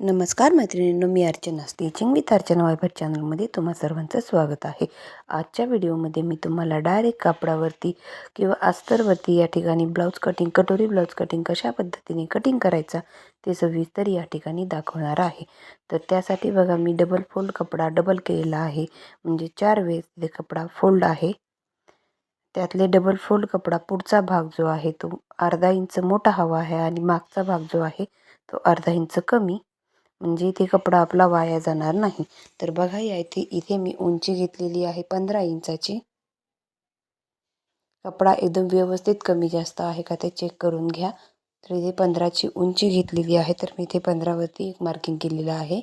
नमस्कार मैत्रिणींनो मी अर्चना. स्टिचिंग विथ अर्चना वायफर चॅनलमध्ये तुम्हा सर्वांचं स्वागत आहे. आजच्या व्हिडिओमध्ये मी तुम्हाला डायरेक्ट कापडावरती किंवा अस्तरवरती या ठिकाणी blouse cutting katori blouse cutting कशा पद्धतीने कटिंग करायचा ते सविस्तर या ठिकाणी दाखवणार आहे. तर त्यासाठी बघा मी डबल फोल्ड कपडा डबल केलेला आहे. म्हणजे चार वेळेस ते कपडा फोल्ड आहे. त्यातले डबल फोल्ड कपडा पुढचा भाग जो आहे तो अर्धा इंच मोठा हवा आहे आणि मागचा भाग जो आहे तो अर्धा इंच कमी म्हणजे इथे कपडा आपला वाया जाणार नाही. तर बघा या इथे इथे मी उंची घेतलेली आहे पंधरा इंचाची. कपडा एकदम व्यवस्थित कमी जास्त आहे का ते चेक करून घ्या. तर इथे पंधराची उंची घेतलेली आहे तर मी इथे पंधरावरती एक मार्किंग केलेलं आहे.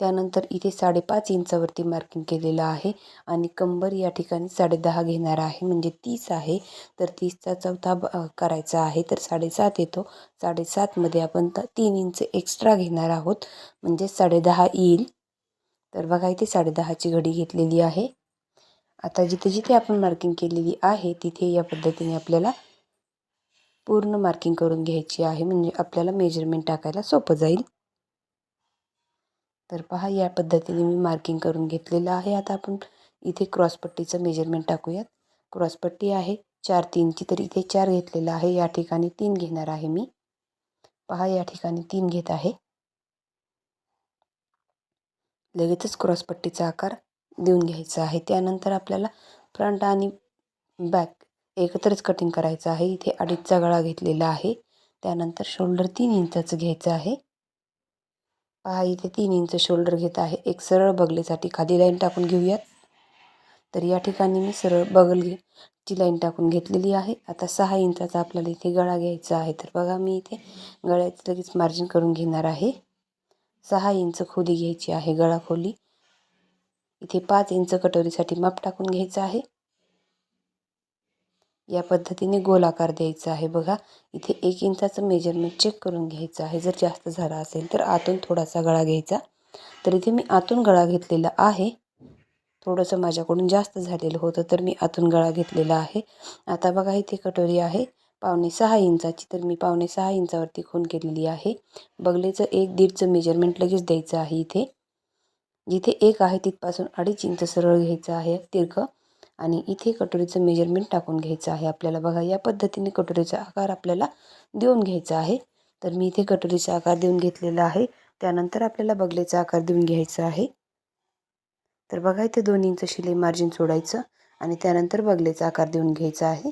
त्यानंतर इथे साडेपाच इंचावरती मार्किंग केलेलं आहे आणि कंबर या ठिकाणी साडेदहा घेणार आहे. म्हणजे तीस आहे. तर तीसचा चौथा करायचा आहे. तर साडेसात येतो. साडेसातमध्ये आपण त तीन इंच एक्स्ट्रा घेणार आहोत. म्हणजे साडेदहा येईल. तर बघा इथे साडेदहाची घडी घेतलेली आहे. आता जिथे जिथे आपण मार्किंग केलेली आहे तिथे या पद्धतीने आपल्याला पूर्ण मार्किंग करून घ्यायची आहे. म्हणजे आपल्याला मेजरमेंट टाकायला सोपं जाईल. तर पहा या पद्धतीने मी मार्किंग करून घेतलेलं आहे. आता आपण इथे क्रॉसपट्टीचं मेजरमेंट टाकूयात. क्रॉसपट्टी आहे चार तीनची तर इथे चार घेतलेलं आहे. या ठिकाणी तीन घेणार आहे मी. पहा या ठिकाणी तीन घेत आहे. लगेचच क्रॉसपट्टीचा आकार देऊन घ्यायचा आहे. त्यानंतर आपल्याला फ्रंट आणि बॅक एकत्रच कटिंग करायचं आहे. इथे अडीचचा गळा घेतलेला आहे. त्यानंतर शोल्डर तीन इंचाचं घ्यायचं आहे. पहा इथे तीन इंच शोल्डर घेत आहे. एक सरळ बगलेसाठी खाली लाईन टाकून घेऊयात. तर या ठिकाणी मी सरळ बगल घेची लाईन टाकून घेतलेली आहे. आता सहा इंचाचा आपल्याला इथे गळा घ्यायचा आहे. तर बघा मी इथे गळ्याचं लगेच मार्जिन करून घेणार आहे. सहा इंच खोली घ्यायची आहे गळा खोली इथे पाच इंच कटोरीसाठी माप टाकून घ्यायचं आहे. या पद्धतीने गोल आकार द्यायचा आहे. बघा इथे एक इंचाचं मेजरमेंट चेक करून घ्यायचं आहे. जर जास्त झाला असेल तर आतून थोडासा गळा घ्यायचा. तर इथे मी आतून गळा घेतलेला आहे. थोडंसं माझ्याकडून जास्त झालेलं होतं तर मी आतून गळा घेतलेला आहे. आता बघा इथे कटोरी आहे. पावणे सहा इंचाची तर मी पावणे सहा इंचावरती खून केलेली आहे. बगलेचं एक दीडचं मेजरमेंट लगेच द्यायचं आहे इथे. जिथे एक आहे तिथपासून अडीच इंच सरळ घ्यायचं आहे. तिरकं आणि इथे कटोरीचं मेजरमेंट टाकून घ्यायचं आहे. आपल्याला बघा या पद्धतीने कटोरीचा आकार आपल्याला देऊन घ्यायचा आहे. तर मी इथे कटोरीचा आकार देऊन घेतलेला आहे. त्यानंतर आपल्याला बगलेचा आकार देऊन घ्यायचा आहे. तर बघा इथे दोन इंच शिलाई मार्जिन सोडायचं आणि त्यानंतर बगलेचा आकार देऊन घ्यायचा आहे.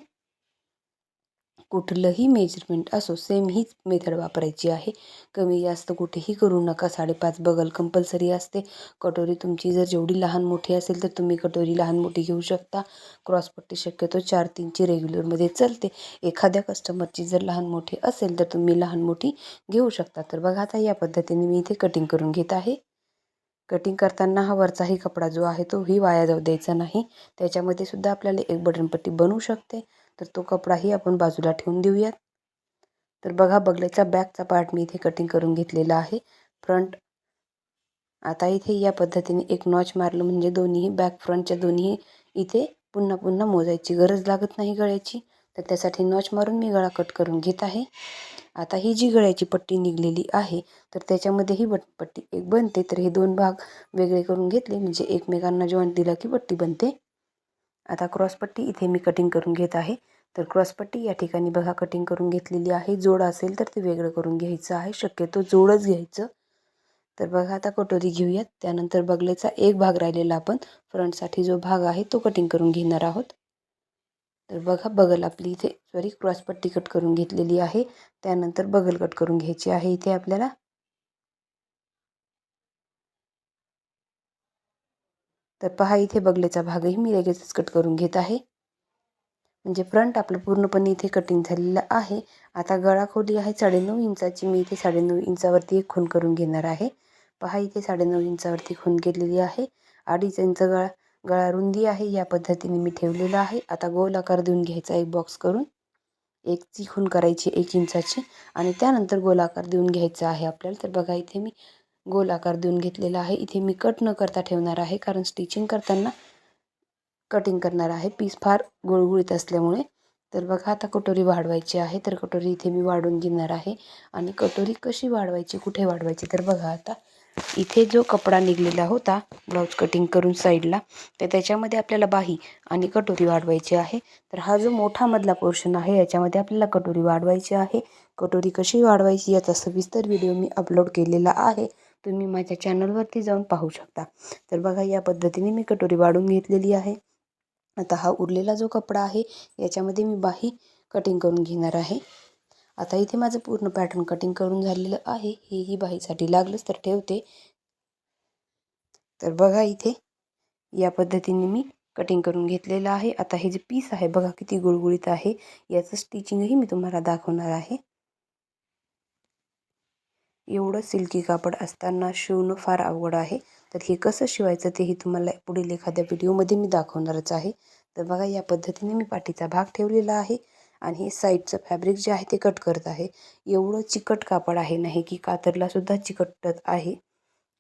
कुठलंही मेजरमेंट असो सेम हीच मेथड वापरायची आहे. कमी जास्त कुठेही करू नका. साडेपाच बगल कंपल्सरी असते. कटोरी तुमची जर जेवढी लहान मोठी असेल तर तुम्ही कटोरी लहान मोठी घेऊ शकता. क्रॉसपट्टी शक्यतो चार तीनची रेग्युलरमध्ये चलते. एखाद्या कस्टमरची जर लहान मोठी असेल तर तुम्ही लहान मोठी घेऊ शकता. तर बघा आता या पद्धतीने मी इथे कटिंग करून घेत आहे. कटिंग करताना हा वरचाही कपडा जो आहे तोही वाया जाऊ द्यायचा नाही. त्याच्यामध्ये सुद्धा आपल्याला एक बटनपट्टी बनवू शकते. तर तो कपडाही आपण बाजूला ठेवून देऊयात. तर बघा बगल्याचा बॅकचा पार्ट मी इथे कटिंग करून घेतलेला आहे. फ्रंट आता इथे या पद्धतीने एक नॉच मारलं म्हणजे दोन्ही बॅक फ्रंटच्या दोन्ही इथे पुन्हा पुन्हा मोजायची गरज लागत नाही गळ्याची. तर त्यासाठी नॉच मारून मी गळा कट करून घेत आहे. आता ही जी गळ्याची पट्टी निघलेली आहे तर त्याच्यामध्ये ही बट पट्टी एक बनते. तर हे दोन भाग वेगळे करून घेतले. म्हणजे एकमेकांना जॉईंट दिला की पट्टी बनते. आता क्रॉसपट्टी इथे मी कटिंग करून घेत आहे. तर क्रॉसपट्टी या ठिकाणी बघा कटिंग करून घेतलेली आहे. जोड असेल तर ते वेगळं करून घ्यायचं आहे. शक्यतो जोडच घ्यायचं. तर बघा आता कटोरी घेऊयात. त्यानंतर बगलेचा एक भाग राहिलेला आपण. फ्रंटसाठी जो भाग आहे तो कटिंग करून घेणार आहोत. तर बघा बगल आपली इथे सॉरी क्रॉसपट्टी कट करून घेतलेली आहे. त्यानंतर बगल कट करून घ्यायची आहे. इथे आपल्याला तर पहा इथे बगलेचा भागही मी लगेचच कट करून घेत आहे. म्हणजे फ्रंट आपलं पूर्णपणे इथे कटिंग झालेलं आहे. आता गळा खोली आहे साडेनऊ इंचाची. मी इथे साडेनऊ इंचावरती एक खून करून घेणार आहे. पहा इथे साडेनऊ इंचावरती खून केलेली आहे. अडीच इंच गळा गळा रुंदी आहे. या पद्धतीने मी ठेवलेला आहे. आता गोल आकार देऊन घ्यायचा एक बॉक्स करून. एक ची खून करायची एक इंचाची. आणि त्यानंतर गोलाकार देऊन घ्यायचा आहे आपल्याला. तर बघा इथे मी गोल आकार देऊन घेतलेला आहे. इथे मी कट न करता ठेवणार आहे. कारण स्टिचिंग करताना कटिंग करणार आहे. पीस फार गुळगुळीत असल्यामुळे. तर बघा आता कटोरी वाढवायची आहे. तर कटोरी इथे मी वाढून घेणार आहे. आणि कटोरी कशी वाढवायची कुठे वाढवायची तर बघा आता. इथे जो कपडा निघलेला होता ब्लाऊज कटिंग करून साईडला तर त्याच्यामध्ये आपल्याला बाही आणि कटोरी वाढवायची आहे. तर हा जो मोठा मधला पोर्शन आहे याच्यामध्ये आपल्याला कटोरी वाढवायची आहे. कटोरी कशी वाढवायची याचा सविस्तर व्हिडिओ मी अपलोड केलेला आहे. तुम्ही माझ्या चॅनलवरती जाऊन पाहू शकता. तर बघा या पद्धतीने मी कटोरी वाढून घेतलेली आहे. आता हा उरलेला जो कपडा आहे याच्यामध्ये मी बाही कटिंग करून घेणार आहे. आता इथे माझं पूर्ण पॅटर्न कटिंग करून झालेलं आहे. हेही बाहीसाठी लागलंच तर ठेवते. तर बघा इथे या पद्धतीने मी कटिंग करून घेतलेलं आहे. आता हे जे पीस आहे बघा किती गुळगुळीत आहे. याचं स्टिचिंगही मी तुम्हाला दाखवणार आहे. एवढं सिल्की कापड असताना शिवणं फार अवघड आहे. तर हे कसं शिवायचं तेही तुम्हाला पुढील एखाद्या व्हिडिओमध्ये मी दाखवणारच आहे. तर बघा या पद्धतीने मी पाठीचा भाग ठेवलेला आहे आणि हे साईडचं फॅब्रिक जे आहे ते कट करत आहे. एवढं चिकट कापड आहे नाही की कातरलासुद्धा चिकटत आहे.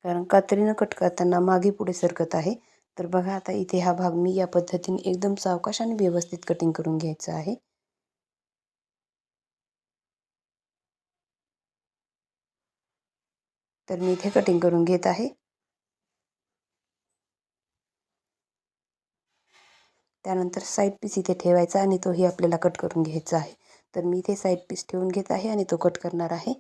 कारण कातरीनं कट करताना मागे पुढे सरकत आहे. तर बघा आता इथे हा भाग मी या पद्धतीने एकदम सावकाश आणि व्यवस्थित कटिंग करून घ्यायचा आहे. तर मी इथे कटिंग करून घेत आहे. त्यानंतर साईड पीस इथे ठेवायचा आणि तोही आपल्याला कट करून घ्यायचा आहे. तर मी इथे साईड पीस ठेवून घेत आहे आणि तो कट करणार आहे.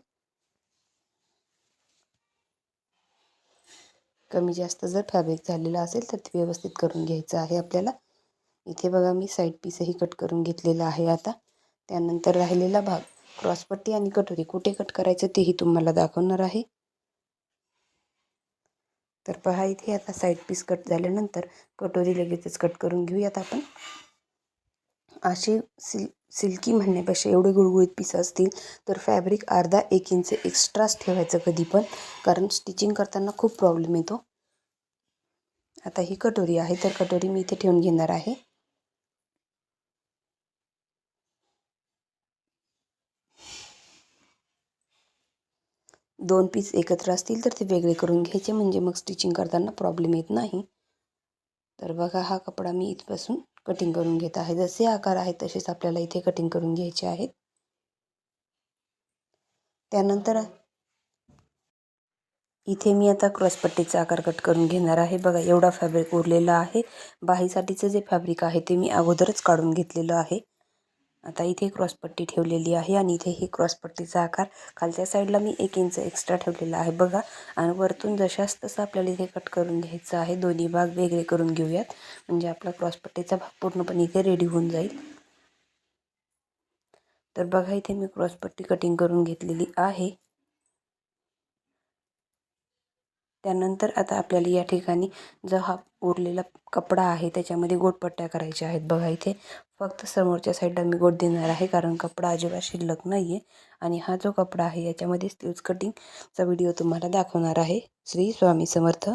कमी जास्त जर फॅब्रिक झालेला असेल तर ते व्यवस्थित करून घ्यायचं आहे आपल्याला. इथे बघा मी साईड पीसही कट करून घेतलेला आहे आता. त्यानंतर राहिलेला भाग क्रॉसपट्टी आणि कटोरी कुठे कट करायचं तेही तुम्हाला दाखवणार आहे. तर पहा इथे आता साईड पीस कट झाल्यानंतर कटोरी लगेचच कट करून घेऊयात आपण. असे सिल सिल्की म्हणण्यापेक्षा एवढे गुळगुळीत पीस असतील तर फॅब्रिक अर्धा एक इंच एक्स्ट्राच ठेवायचं कधी पण कारण स्टिचिंग करताना खूप प्रॉब्लेम येतो. आता ही कटोरी आहे तर कटोरी मी इथे ठेवून घेणार आहे. दोन पीस एकत्र असतील तर ते वेगळे करून घ्यायचे. म्हणजे मग स्टिचिंग करताना प्रॉब्लेम येत नाही. तर बघा हा कपडा मी इथपासून कटिंग करून घेत आहे. जसे आकार आहेत तसेच आपल्याला इथे कटिंग करून घ्यायचे आहेत. त्यानंतर इथे मी आता क्रॉसपट्टीचा आकार कट करून घेणार आहे. बघा एवढा फॅब्रिक उरलेला आहे. बाहीसाठीचं जे फॅब्रिक आहे ते मी अगोदरच काढून घेतलेलं आहे. आता इथे क्रॉसपट्टी ठेवलेली आहे आणि इथे ही क्रॉसपट्टीचा आकार खालच्या साईडला मी एक इंच एक्स्ट्रा ठेवलेला आहे. बघा आणि वरतून जशाच तसं आपल्याला इथे कट करून घ्यायचं आहे दोन्ही भाग वेगळे करून घेऊयात. म्हणजे आपला क्रॉसपट्टीचा भाग पूर्णपणे इथे रेडी होऊन जाईल. तर बघा इथे मी क्रॉसपट्टी कटिंग करून घेतलेली आहे. त्यानंतर आता आपल्याला या ठिकाणी जो हा उरलेला कपडा आहे त्याच्यामध्ये गोटपट्ट्या करायच्या आहेत. बघा इथे फक्त समोरच्या साईडला मी गोट देणार आहे कारण कपडा अजिबात शिल्लक नाही आहे आणि हा जो कपडा आहे याच्यामध्ये स्लीव्ज कटिंगचा व्हिडिओ तुम्हाला दाखवणार आहे. श्री स्वामी समर्थ.